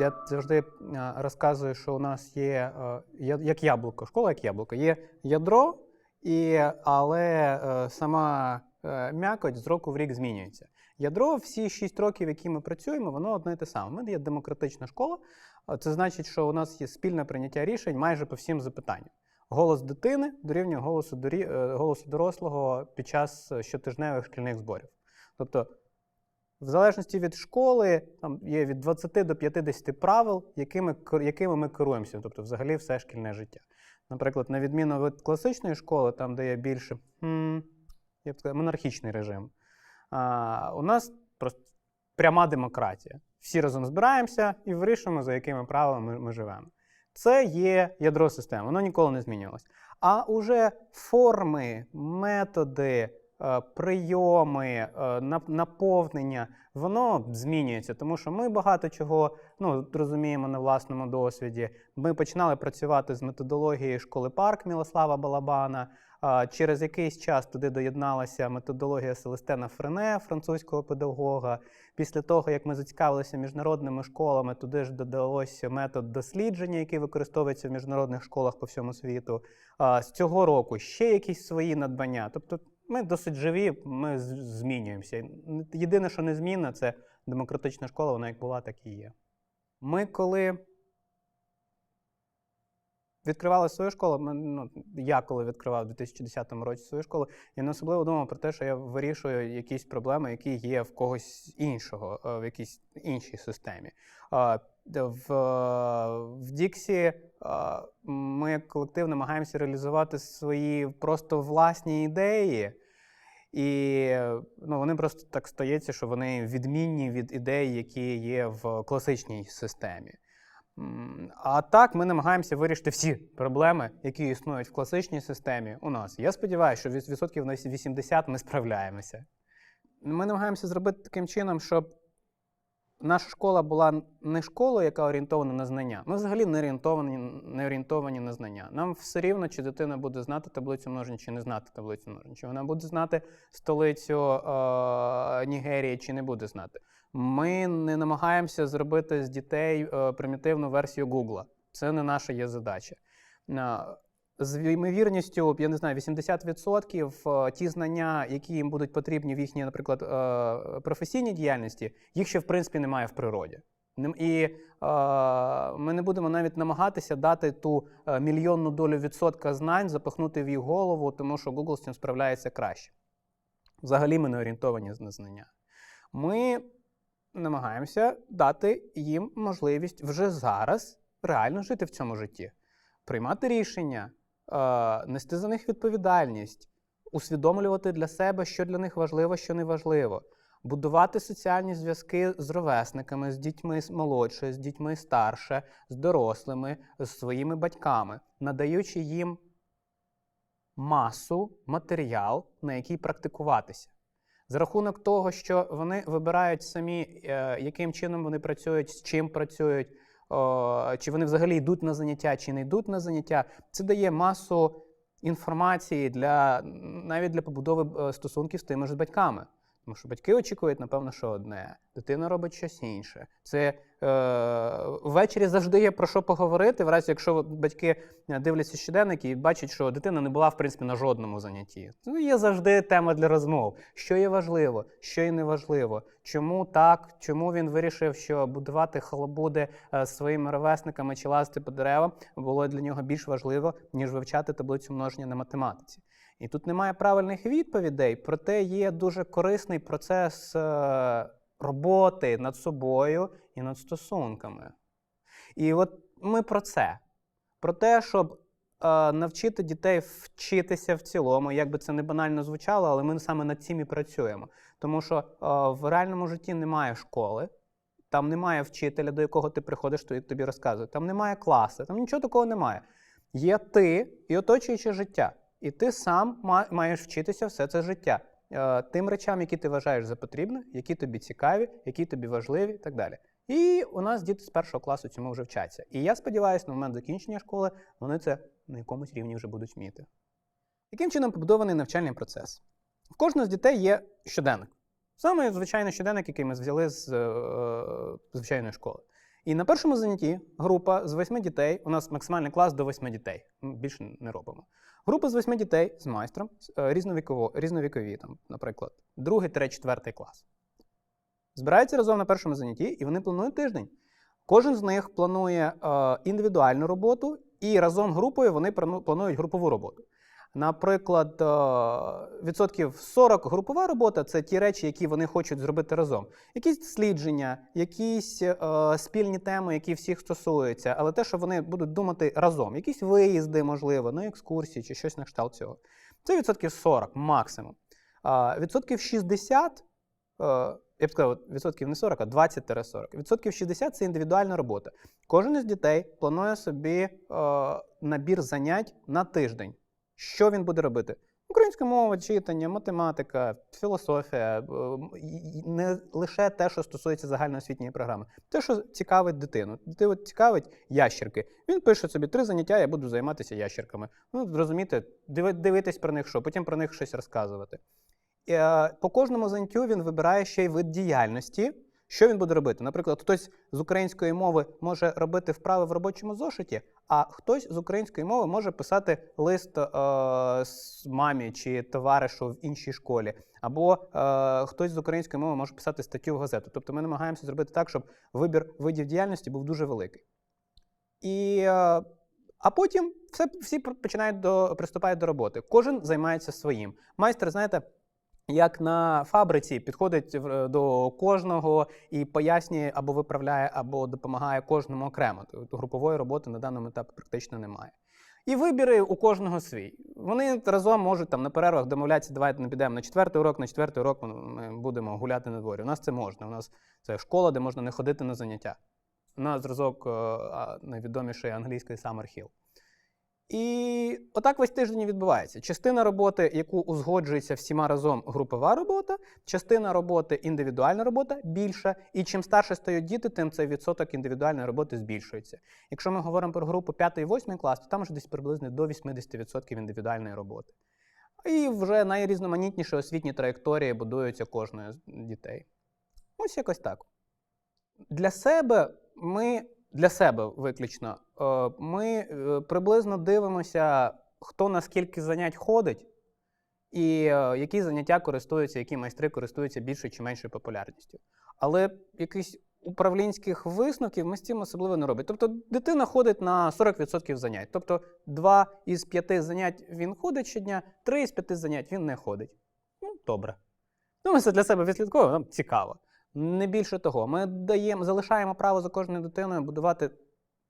Я завжди розказую, що у нас є е, як яблуко, школа як яблуко. Є ядро, і, але е, сама е, м'якоть з року в рік змінюється. Ядро всі 6 років, які ми працюємо, воно одне і те саме. Ми є демократична школа. Це значить, що у нас є спільне прийняття рішень майже по всім запитанням. Голос дитини дорівнює голосу, голосу дорослого під час щотижневих шкільних зборів. Тобто в залежності від школи, там є від 20 до 50 правил, якими, якими ми керуємося, тобто взагалі все шкільне життя. Наприклад, на відміну від класичної школи, там, де є більше я б сказав, монархічний режим, а, у нас просто пряма демократія. Всі разом збираємося і вирішуємо, за якими правилами ми, ми живемо. Це є ядро системи, воно ніколи не змінювалось. А уже форми, методи, прийоми, е, наповнення, воно змінюється, тому що ми багато чого ну, розуміємо на власному досвіді. Ми починали працювати з методологією школи парк Мілослава Балабана. Через якийсь час туди доєдналася методологія Селестена Френе, французького педагога. Після того, як ми зацікавилися міжнародними школами, туди ж додалося метод дослідження, який використовується в міжнародних школах по всьому світу. З цього року ще якісь свої надбання. Тобто ми досить живі, ми змінюємося. Єдине, що не змінна, це демократична школа, вона як була, так і є. Ми коли відкривали свою школу, ми, ну, я коли відкривав у 2010 році свою школу, я не особливо думав про те, що я вирішую якісь проблеми, які є в когось іншого, е, в якійсь іншій системі. В, в Діксі ми як колектив намагаємося реалізувати свої просто власні ідеї. І ну, вони просто так стається, що вони відмінні від ідей, які є в класичній системі. А так ми намагаємося вирішити всі проблеми, які існують в класичній системі у нас. Я сподіваюся, що від відсотків на 80 ми справляємося. Ми намагаємося зробити таким чином, щоб наша школа була не школою, яка орієнтована на знання. Ми взагалі не орієнтовані, не орієнтовані на знання. Нам все рівно, чи дитина буде знати таблицю множень, чи не знати таблицю множень, чи вона буде знати столицю е- Нігерії, чи не буде знати. Ми не намагаємося зробити з дітей е, примітивну версію Гугла. Це не наша є задача. З ймовірністю, я не знаю, 80% е, ті знання, які їм будуть потрібні в їхній, наприклад, е, професійній діяльності, їх ще в принципі немає в природі. І е, ми не будемо навіть намагатися дати ту мільйонну долю відсотка знань, запихнути в їх голову, тому що Google з цим справляється краще. Взагалі ми не орієнтовані на знання. Ми намагаємося дати їм можливість вже зараз реально жити в цьому житті, приймати рішення, нести за них відповідальність, усвідомлювати для себе, що для них важливо, що не важливо, будувати соціальні зв'язки з ровесниками, з дітьми молодше, з дітьми старше, з дорослими, з своїми батьками, надаючи їм масу, матеріал, на який практикуватися. За рахунок того, що вони вибирають самі, е, яким чином вони працюють, з чим працюють, чи вони взагалі йдуть на заняття, чи не йдуть на заняття, це дає масу інформації для навіть для побудови е, стосунків з тими ж батьками. Тому що батьки очікують, напевно, що одне, дитина робить щось інше. Це е, ввечері завжди є про що поговорити, в якщо батьки е, дивляться щоденники і бачать, що дитина не була в принципі на жодному занятті. Ну, є завжди тема для розмов. Що є важливо, що є не важливо, чому так, чому він вирішив, що будувати халабуди е, своїми ровесниками чи лазити по деревам було для нього більш важливо, ніж вивчати таблицю множення на математиці. І тут немає правильних відповідей, проте є дуже корисний процес е, роботи над собою і над стосунками. І от ми про це. Про те, щоб е, навчити дітей вчитися в цілому, як би це не банально звучало, але ми саме над цим і працюємо. Тому що е, в реальному житті немає школи, там немає вчителя, до якого ти приходиш, то тобі розказує. Там немає класу, там нічого такого немає. Є ти і оточуюче життя. І ти сам маєш вчитися все це життя. Е, Тим речам, які ти вважаєш за потрібне, які тобі цікаві, які тобі важливі, і так далі. І у нас діти з першого класу цьому вже вчаться. І я сподіваюся, на момент закінчення школи вони це на якомусь рівні вже будуть вміти. Яким чином побудований навчальний процес? В кожного з дітей є щоденник. Саме звичайний щоденник, який ми взяли з е, звичайної школи. І на першому занятті група з восьми дітей, у нас максимальний клас до восьми дітей. Ми більше не робимо. Група з восьми дітей з майстром, е, різновікові, там, наприклад, другий, третій, четвертий клас. Збираються разом на першому занятті, і вони планують тиждень. Кожен з них планує е, індивідуальну роботу, і разом групою вони планують групову роботу. Наприклад, е, відсотків 40 групова робота це ті речі, які вони хочуть зробити разом. Якісь дослідження, якісь е, спільні теми, які всіх стосуються, але те, що вони будуть думати разом, якісь виїзди, можливо, на екскурсії чи щось на кшталт цього. Це відсотків 40 максимум. Відсотків 60, е, я б сказав, відсотків не 40, а 20-40. Відсотків 60 це індивідуальна робота. Кожен із дітей планує собі набір занять на тиждень. Що він буде робити? Українська мова, читання, математика, філософія, е, не лише те, що стосується загальноосвітньої програми, те, що цікавить дитину. Дитину цікавить ящерки. Він пише собі три заняття, я буду займатися ящерками. Ну, зрозуміти, диви- дивитись про них що, потім про них щось розказувати. Е, По кожному заняттю він вибирає ще й вид діяльності. Що він буде робити? Наприклад, хтось з української мови може робити вправи в робочому зошиті, а хтось з української мови може писати лист е, с- мамі чи товаришу в іншій школі, або е, хтось з української мови може писати статтю в газету. Тобто ми намагаємося зробити так, щоб вибір видів діяльності був дуже великий. І, е, а потім все, всі починають до, приступають до роботи. Кожен займається своїм. Майстер, знаєте, як на фабриці підходить до кожного і пояснює або виправляє, або допомагає кожному окремо. Тобто групової роботи на даному етапі практично немає. І вибіри у кожного свій. Вони разом можуть там на перервах домовлятися, давайте не підемо на четвертий урок, на четвертий урок ми будемо гуляти на дворі. У нас це можна. У нас це школа, де можна не ходити на заняття. На зразок е, а, найвідомішої англійської Summer Hill. І отак весь тиждень відбувається. Частина роботи, яку узгоджується всіма разом групова робота, частина роботи індивідуальна робота більша. І чим старше стають діти, тим цей відсоток індивідуальної роботи збільшується. Якщо ми говоримо про групу 5 і 8 клас, то там вже десь приблизно до 80% індивідуальної роботи. І вже найрізноманітніші освітні траєкторії будуються кожною з дітей. Ось якось так. Для себе ми для себе виключно. е, Ми е, приблизно дивимося, хто на скільки занять ходить, і е, які заняття користуються, які майстри користуються більшою чи меншою популярністю. Але якихось управлінських висновків ми з цим особливо не робимо. Тобто дитина ходить на 40% занять. Тобто 2 із 5 занять він ходить щодня, 3 із 5 занять він не ходить. Ну, добре. Ну, ми це для себе відслідковуємо, нам цікаво. Не більше того, ми даємо, залишаємо право за кожною дитиною будувати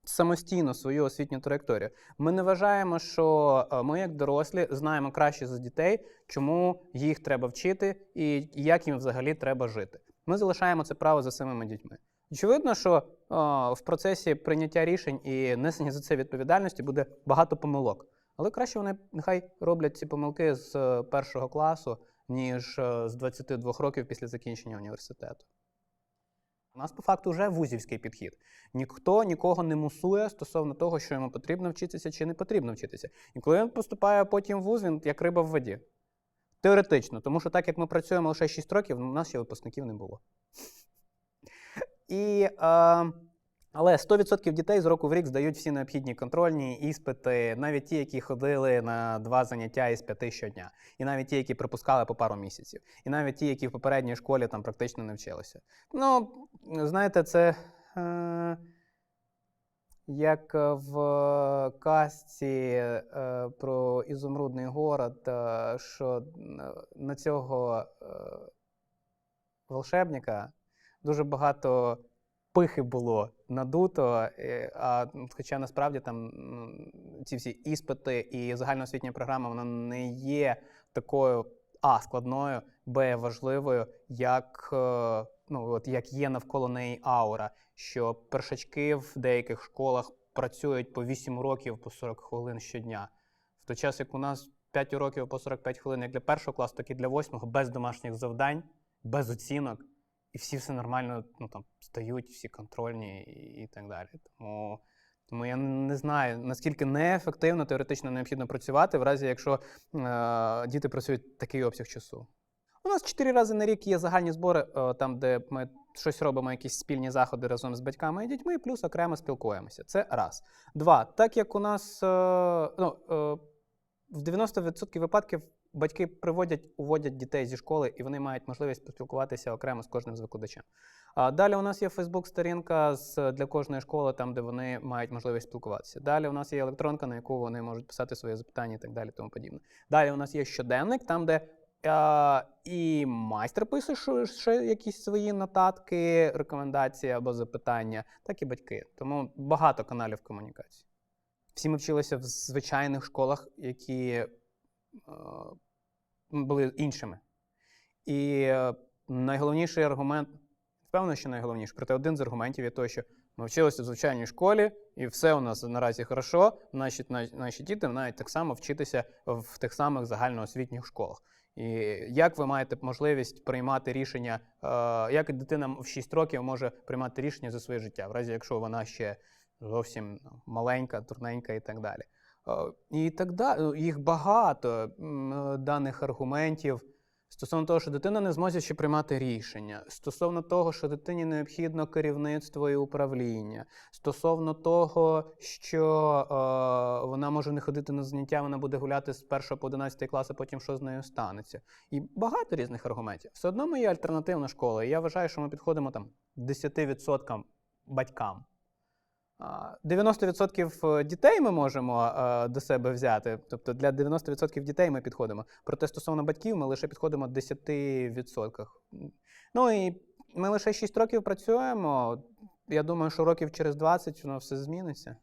самостійно свою освітню траєкторію. Ми не вважаємо, що е, ми, як дорослі, знаємо краще за дітей, чому їх треба вчити і як їм взагалі треба жити. Ми залишаємо це право за самими дітьми. Очевидно, що е, в процесі прийняття рішень і несення за це відповідальності буде багато помилок. Але краще вони нехай роблять ці помилки з е, першого класу, ніж з 22 років після закінчення університету. У нас по факту вже вузівський підхід. Ніхто нікого не мусує стосовно того, що йому потрібно вчитися чи не потрібно вчитися. І коли він поступає потім в вуз, він як риба в воді. Теоретично, тому що так як ми працюємо лише 6 років, у нас ще випускників не було. І, е, але 100% дітей з року в рік здають всі необхідні контрольні іспити, навіть ті, які ходили на два заняття із п'яти щодня, і навіть ті, які пропускали по пару місяців, і навіть ті, які в попередній школі там практично не вчилися. Ну, знаєте, це. Е, як в казці е, про ізумрудний город, е, що е, на цього е, волшебника дуже багато пихи було надуто, е, а хоча насправді там ці всі іспити і загальноосвітня програма вона не є такою а складною, б важливою, як, е, ну, от, як є навколо неї аура, що першачки в деяких школах працюють по 8 років по 40 хвилин щодня. В той час, як у нас 5 років по 45 хвилин, як для першого класу, так і для восьмого, без домашніх завдань, без оцінок, і всі все нормально ну, там, стають, всі контрольні і, і так далі. Тому, тому я не знаю, наскільки неефективно теоретично необхідно працювати, в разі якщо е, діти працюють такий обсяг часу. У нас чотири рази на рік є загальні збори, е, там, де ми щось робимо, якісь спільні заходи разом з батьками і дітьми, плюс окремо спілкуємося. Це раз. Два. Так як у нас е, ну, е, в 90% випадків батьки приводять, уводять дітей зі школи, і вони мають можливість поспілкуватися окремо з кожним з викладачем. А далі у нас є Фейсбук-сторінка для кожної школи, там де вони мають можливість спілкуватися. Далі у нас є електронка, на яку вони можуть писати свої запитання і так далі, тому подібне. Далі у нас є щоденник, там де і майстер пише що- якісь свої нотатки, рекомендації або запитання, так і батьки. Тому багато каналів комунікації. Всі ми вчилися в звичайних школах, які були іншими. І е, найголовніший аргумент, впевнено, що найголовніший, проте один з аргументів є той, що ми вчилися в звичайній школі, і все у нас наразі хорошо. Наші, наші діти мають так само вчитися в тих самих загальноосвітніх школах. І як ви маєте можливість приймати рішення, е, як дитина в 6 років може приймати рішення за своє життя, в разі якщо вона ще зовсім ну, маленька, турненька і так далі. Е, І так далі. Їх багато е, даних аргументів стосовно того, що дитина не зможе ще приймати рішення, стосовно того, що дитині необхідно керівництво і управління, стосовно того, що е, вона може не ходити на заняття, вона буде гуляти з 1 по 11 клас, а потім що з нею станеться. І багато різних аргументів. Все одно ми є альтернативна школа, і я вважаю, що ми підходимо там 10% батькам. А, 90% дітей ми можемо е, до себе взяти. Тобто для 90% дітей ми підходимо. Проте стосовно батьків ми лише підходимо 10%. Ну і ми лише 6 років працюємо. Я думаю, що років через 20 воно все зміниться.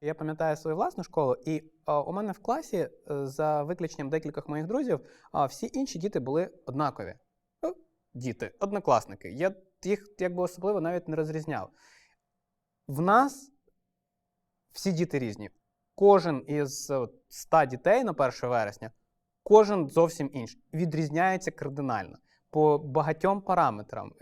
Я пам'ятаю свою власну школу, і е, у мене в класі, е, за виключенням декількох моїх друзів, всі інші діти були однакові. Ну, діти, однокласники. Я їх якби особливо навіть не розрізняв. В нас всі діти різні. Кожен із от, 100 дітей на 1 вересня, кожен зовсім інший. Відрізняється кардинально по багатьом параметрам.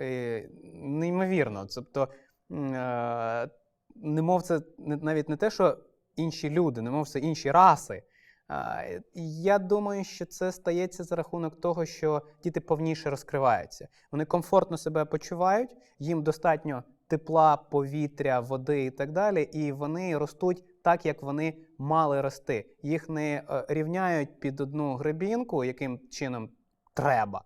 Неймовірно. Тобто, е, немов це навіть не те, що інші люди, немов це інші раси. Я думаю, що це стається за рахунок того, що діти повніше розкриваються. Вони комфортно себе почувають, їм достатньо тепла, повітря, води і так далі, і вони ростуть так, як вони мали рости. Їх не е, рівняють під одну гребінку, яким чином треба.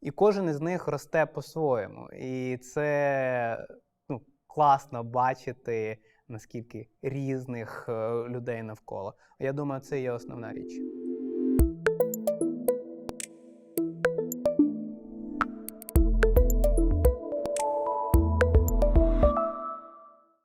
І кожен із них росте по-своєму. І це ну, класно бачити, наскільки різних е, людей навколо. Я думаю, це є основна річ.